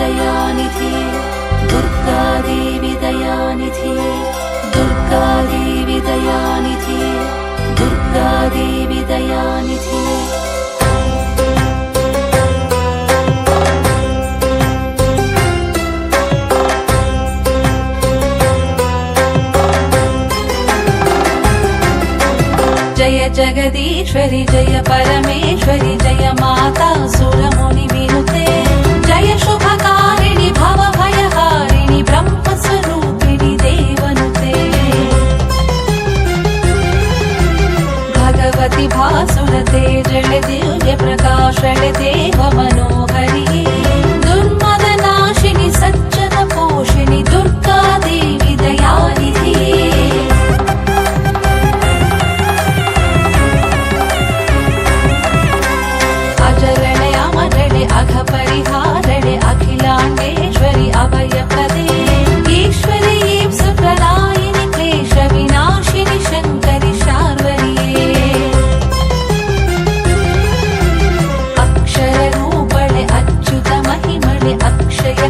దయానిధి దుర్గాదేవి దయానిధి దుర్గాదేవి దయానిధి దుర్గాదేవి దయానిధి. జయ జగదీశ్వరి జయ పరమేశ్వరి జయ జ్యోతిర్గరుణ తే జళ దివ్య ప్రకాశ దేవ మనో